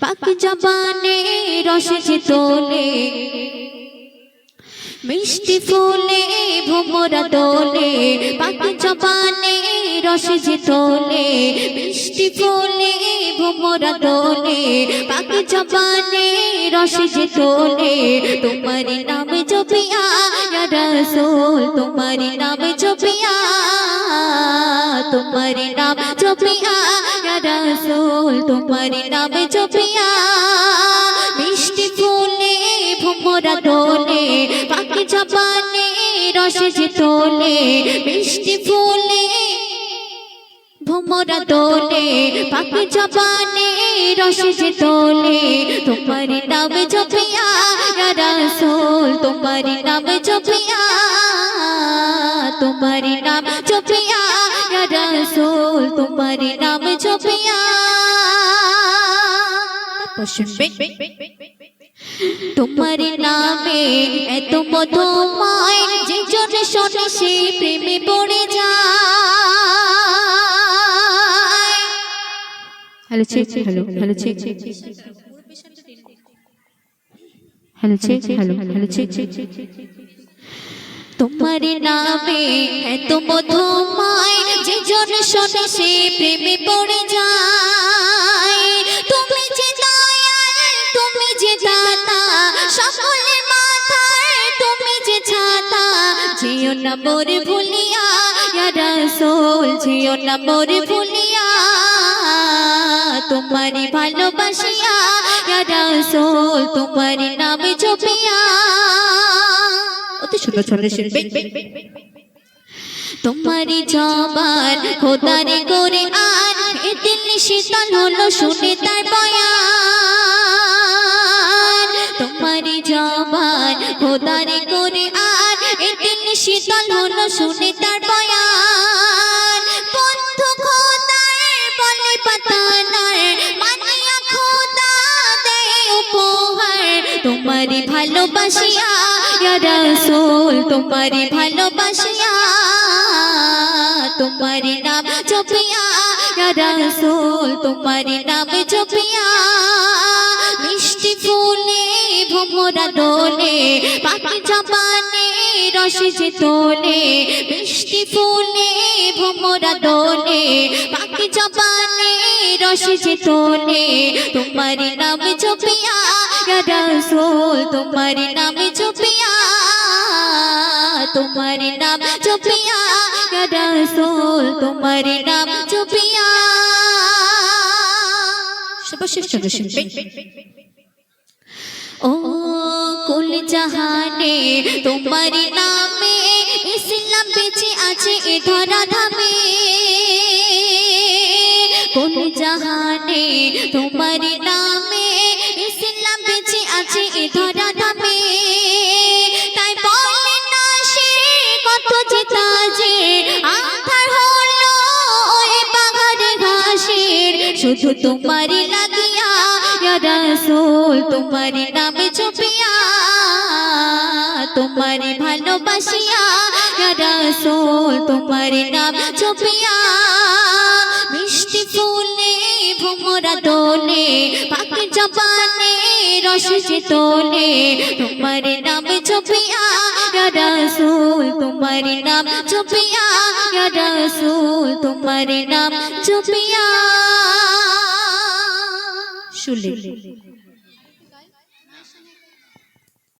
পাখি জবানে রসে তোলে, মিষ্টি ফুলে ভোমরা দোলে পাখি জবানে রসে তোলে, মিষ্টি ফুলে ভোমরা দোলে পাখি জবানে রসে তোলে। তোমার নামে জপিয়া রসোল, তোমার নামে জপিয়া, তোমার নাম রসোল তোমার নামে জপিয়া। মিষ্টি ফুলে ভোমরা দোলে, পাখি জবানে রসে যে তোলে। মিষ্টি ফুলে ভোমরা দোলে, পাখি জবানে রসে যে তোলে। তোমার নামে জপিয়া রসোল তোমার নামে জপিয়া। তোমার নাম জপিয়া রসোল তোমার নাম জপিয়া। শুনবে তোমার নামে এত মধুময় যে জনে শোনে সে প্রেমে পড়ে যায়। Hello check hello hello check hello check hello hello check তোমার নামে এত যে জন শোনে সে প্রেমে পড়ে যায়। দাতা সকলের মাথায় তুমি যে ছাতা যেও না মোর ভুলিয়া রাসূল যেও না মোর ভুলিয়া। তোমারি ভালোবাসিয়া, ইয়া রাসূল তোমারি নামে জপিয়া। অতি সুন্দর ছন্দে শিল্পী। তোমারি খোদারে করে আর এ দিল শীতল হলো শুনে তার বয়ান। তোমারি জবান, খোদারে করে আর এ দিল শীতল হলো শুনে তার বয়ান। বন্ধু খোদার বলে পাতানার, মানিয়া খোদা দেয় উপহার। তোমারি ভালোবাসিয়া, ইয়া রাসূল, তোমারি ভালোবাসিয়া। তোমারি নাম জপিয়া, ইয়া রাসূল, তোমারি নাম জপিয়া। ভোমরা দোলে পাখি জবানে রসে যে তোলে, মিষ্টি ফুলে ভোমরা দোলে পাখি জবানে রসে যে তোলে, তোমারি নাম জপিয়া, ইয়া রাসূল, তোমারি নাম জপিয়া, তোমারি নাম জপিয়া, ইয়া রাসূল, তোমারি নাম ছন্দ শিল্পী ও কুল জাহানে তোমার নামে ইসলাম বেঁচে আছে এ ধরা ধামে কুল জাহানে তোমার নামে ইসলাম বেঁচে আছে এ ধরা ধামে তাই বলে না সে কত যে তাজে আধার হলো ওই বাগানে ঘাসের শুধু তোমারই লাগিয়া রাসূল তোমারি নামে তোমারি ভালোবাসিয়া রাসূল, তোমারি নাম ছপিয়া মিষ্টি ফুলে, ভোমরা দোলে পাখি জবানে রসে যে তোলে, তোমারি নামে ইয়া রাসূল, তোমারি নাম ইয়া রাসূল, তোমারি নাম ছপিয়া শুনলেন